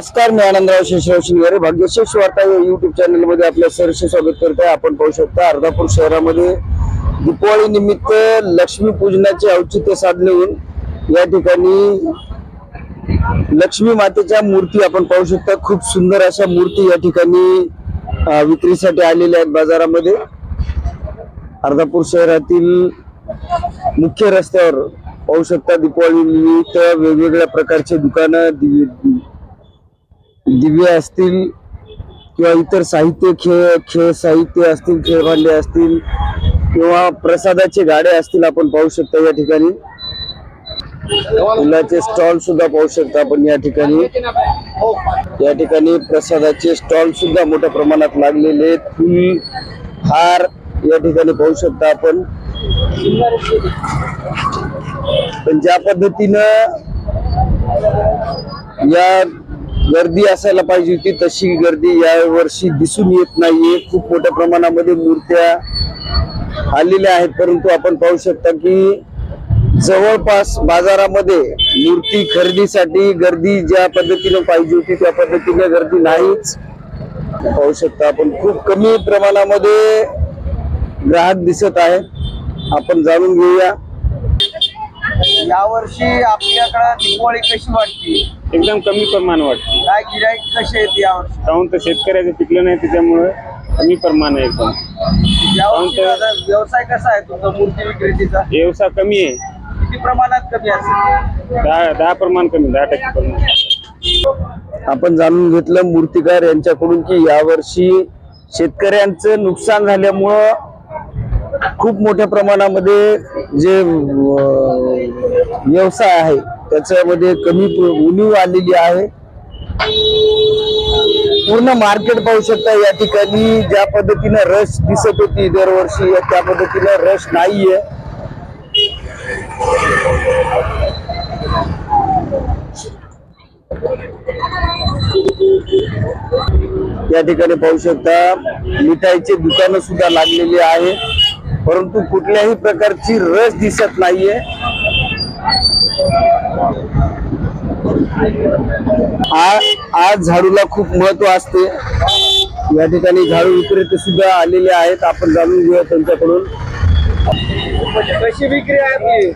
नमस्कार मी आनंदराव शेषराव शिंगारे भाग्यशेष वार्ता या युट्यूब चॅनलमध्ये आपल्या सरसे स्वागत करत आहे आपण पाहू शकता अर्धापूर शहरामध्ये दीपावली निमित्त लक्ष्मी पूजनाचे औचित्य साधून या ठिकाणी लक्ष्मी मातेच्या मूर्ती आपण पाहू शकता. खूप सुंदर अशा मूर्ती या ठिकाणी विक्रीसाठी आलेल्या आहेत बाजारामध्ये. अर्धापूर शहरातील मुख्य रस्त्यावर पाहू शकता दीपावली निमित्त वेगवेगळ्या प्रकारचे दुकानं दिवे असतील किंवा इतर साहित्य खेळ खेळ साहित्य असतील खेळ भांडे असतील किंवा प्रसादाचे गाडे असतील आपण पाहू शकता या ठिकाणी. फुलाचे स्टॉल सुद्धा पाहू शकता आपण या ठिकाणी. या ठिकाणी प्रसादाचे स्टॉल सुद्धा मोठ्या प्रमाणात लागलेले फुल हार या ठिकाणी पाहू शकता आपण. पण ज्या पद्धतीनं या गर्दी असायला पाहिजे होती तशी गर्दी या वर्षी दिसून येत नाहीये. खूप मोठ्या प्रमाणामध्ये मूर्त्या आलेल्या आहेत परंतु आपण पाहू शकता की जवळपास बाजारामध्ये मूर्ती खरेदीसाठी गर्दी ज्या पद्धतीनं पाहिजे होती त्या पद्धतीने गर्दी नाहीच. पाहू शकता आपण खूप कमी प्रमाणामध्ये ग्राहक दिसत आहेत. आपण जाणून घेऊया. यावर्षी आपल्याकडे दिवाळी कशी वाटते? एकदम कमी प्रमाण वाटते. काय गिराईक कसे आहेत यावर्षी? काहून तर शेतकऱ्याचं पिकलं नाही त्याच्यामुळे कमी प्रमाण आहे एकदम. यावर्षी तर- आता व्यवसाय कसा आहे तुमचा मूर्ती विक्रेतीचा व्यवसाय कमी आहे. किती प्रमाणात कमी असेल? दहा दहा प्रमाण कमी दहा टक्के प्रमाण. आपण जाणून घेतलं मूर्तिकार यांच्याकडून की यावर्षी शेतकऱ्यांचं नुकसान झाल्यामुळं खूप मोठ्या प्रमाणामध्ये जे व्यवसाय आहे त्याच्यामध्ये कमी उणीव आलेली आहे. पूर्ण मार्केट पाहू शकता या ठिकाणी ज्या पद्धतीनं रश दिसत होती दरवर्षी त्या पद्धतीनं रश नाहीये. या ठिकाणी पाहू शकता मिठाईचे दुकानं सुद्धा लागलेली आहे. परंतु कुठल्याही प्रकारची रस दिसत नाहीये. आ- आज झाडूला खूप महत्त्व असते. या ठिकाणी झाडू विक्रेते सुद्धा आलेले आहेत. आपण जाणून घेऊया त्यांच्याकडून. कशी विक्री आहे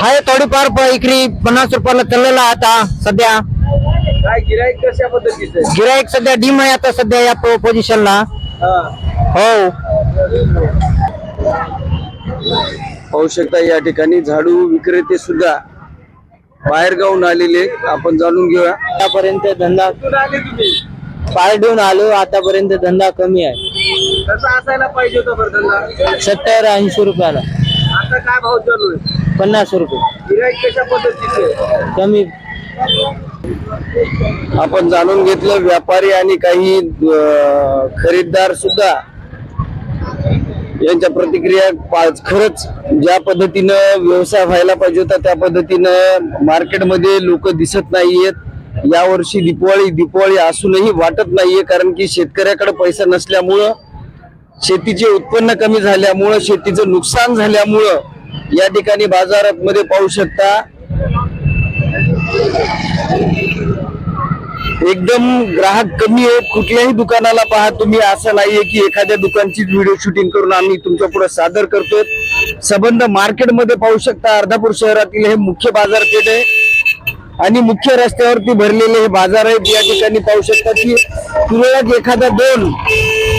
आहे थोडीफार प- इकडे पन्नास रुपयाला चाललेला आता सध्या. काय गिराईक कशा पद्धतीचं? गिराईक सध्या डीम आहे आता सध्या या पोझिशनला हा. पाहू शकता या ठिकाणी झाडू विक्रेते सुद्धा बाहेर गावून आलेले आपण जाणून घेऊया. आतापर्यंत धंदा कुठून आले आतापर्यंत धंदा कमी आहे. कसा असायला पाहिजे होता बरं धंदा. सत्तर ऐंशी रुपयाला. आता काय भाव चालू आहे? पन्नास रुपये. गिराईक कशा पद्धतीचे आहे? कमी. आपण जाणून घेतलं व्यापारी आणि काही अं, खरीददार सुद्धा यांच्या प्रतिक्रिया पाच खरंच ज्या पद्धतीनं व्यवसाय व्हायला पाहिजे होता त्या पद्धतीनं मार्केटमध्ये लोक दिसत नाहीयेत. यावर्षी दिपवाळी दिपवाळी असूनही वाटत नाहीये कारण की शेतकऱ्याकडे पैसा नसल्यामुळं शेतीचे उत्पन्न कमी झाल्यामुळं शेतीचं नुकसान झाल्यामुळं या ठिकाणी बाजारात मध्ये पाहू शकता एकदम ग्राहक कमी आहेत. कुठल्याही दुकानाला पहा तुम्ही असं नाहीये की एखाद्या दुकानची व्हिडिओ शूटिंग करून आम्ही तुमच्यापुढे सादर करतोय. संबंध मार्केटमध्ये पाहू शकता अर्धापूर शहरातील हे मुख्य बाजारपेठ आहे. आणि मुख्य रस्त्यावरती भरलेले हे बाजार आहेत. या ठिकाणी पाहू शकता की तुरळक एखादा दोन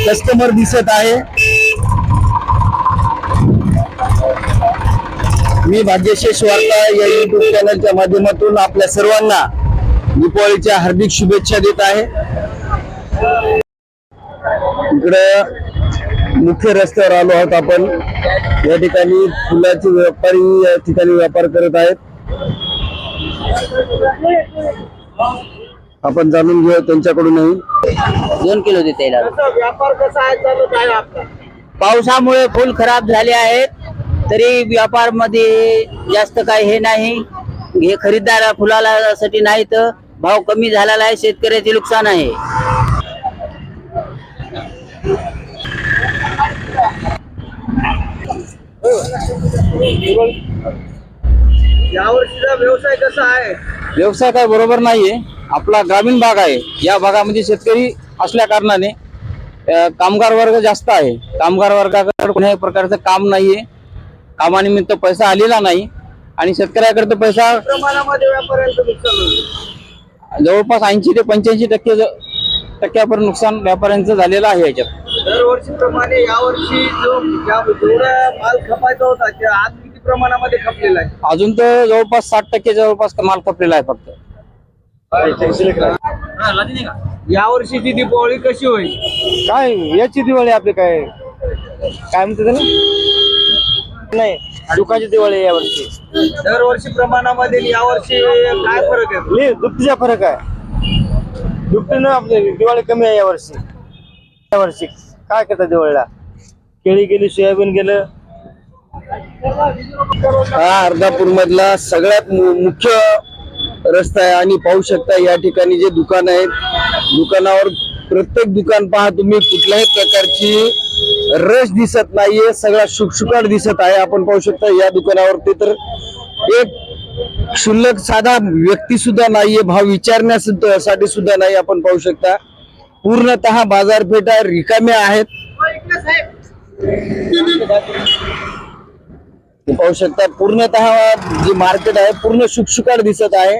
कस्टमर दिसत आहे. मी भाग्यशेष वार्ता या युट्यूब चॅनलच्या माध्यमातून आपल्या सर्वांना दीपावलीच्या हार्दिक शुभेच्छा देत आहे. इकडं मुख्य रस्त्यावर आलो आहोत आपण. या ठिकाणी फुलाचे व्यापारी या ठिकाणी व्यापार करत आहेत. आपण जाणून घेऊया त्यांच्याकडूनही. दोन किलो देता पावसामुळे फुल खराब झाले आहेत. तरी व्यापारमध्ये जास्त काही हे नाही. हे खरीददार फुलाला साठी नाही तर भाव कमी झालेला आहे शेतकऱ्याचे नुकसान आहे. यावर्षीचा व्यवसाय कसा आहे? व्यवसाय काय बरोबर नाहीये. आपला ग्रामीण भाग आहे. या भागामध्ये शेतकरी असल्या कारणाने कामगार वर्ग जास्त आहे. कामगार वर्गाकडे कोणत्याही प्रकारचं काम नाहीये. कामानिमित्त पैसा आलेला नाही. आणि शेतकऱ्याकडे पैसा प्रमाणामध्ये व्यापाऱ्यांचं नुकसान होईल. जवळपास ऐंशी ते पंच्याऐंशी टक्के टक्क्यापर्यंत नुकसान व्यापाऱ्यांचं झालेलं आहे याच्यात. दरवर्षीप्रमाणे यावर्षी जो ज्या- जेवढा माल खपायचा होता त्या आज किती प्रमाणामध्ये खपलेला आहे? अजून तर जवळपास साठ टक्के जवळपास माल कपलेला आहे फक्त. यावर्षीची दीपावली कशी होईल? काय याची दिवाळी आपली काय? काय म्हणते त्याला? नाही. दुकानची दिवाळी यावर्षी. दरवर्षी प्रमाणामध्ये यावर्षी काय फरक आहे? लई दुपटीचा फरक आहे. दुपटीनं आपली दिवाळी कमी आहे यावर्षी. यावर्षी काय करतात दिवाळीला? केळी गेली सोयाबीन गेलं. हा अर्धापूर मधला सगळ्यात मु- मुख्य रस्ता आहे आणि पाहू शकता या ठिकाणी जे दुकान आहेत दुकानावर प्रत्येक दुकान पहा तुम्ही कुठल्याही प्रकारची रश दिसत नाहीये सगळा शुकशुकाट दिसत आहे. आपण पाहू शकता या दुकानावरती तर एक क्षुल्लक साधा व्यक्ती सुद्धा नाहीये भाव विचारण्यासाठी सुद्धा नाही आपण पाहू शकता. पूर्णतः बाजारपेठा रिकाम्या आहेत. पाहू शकता पूर्णतः जे मार्केट आहे पूर्ण शुकशुकाट दिसत आहे.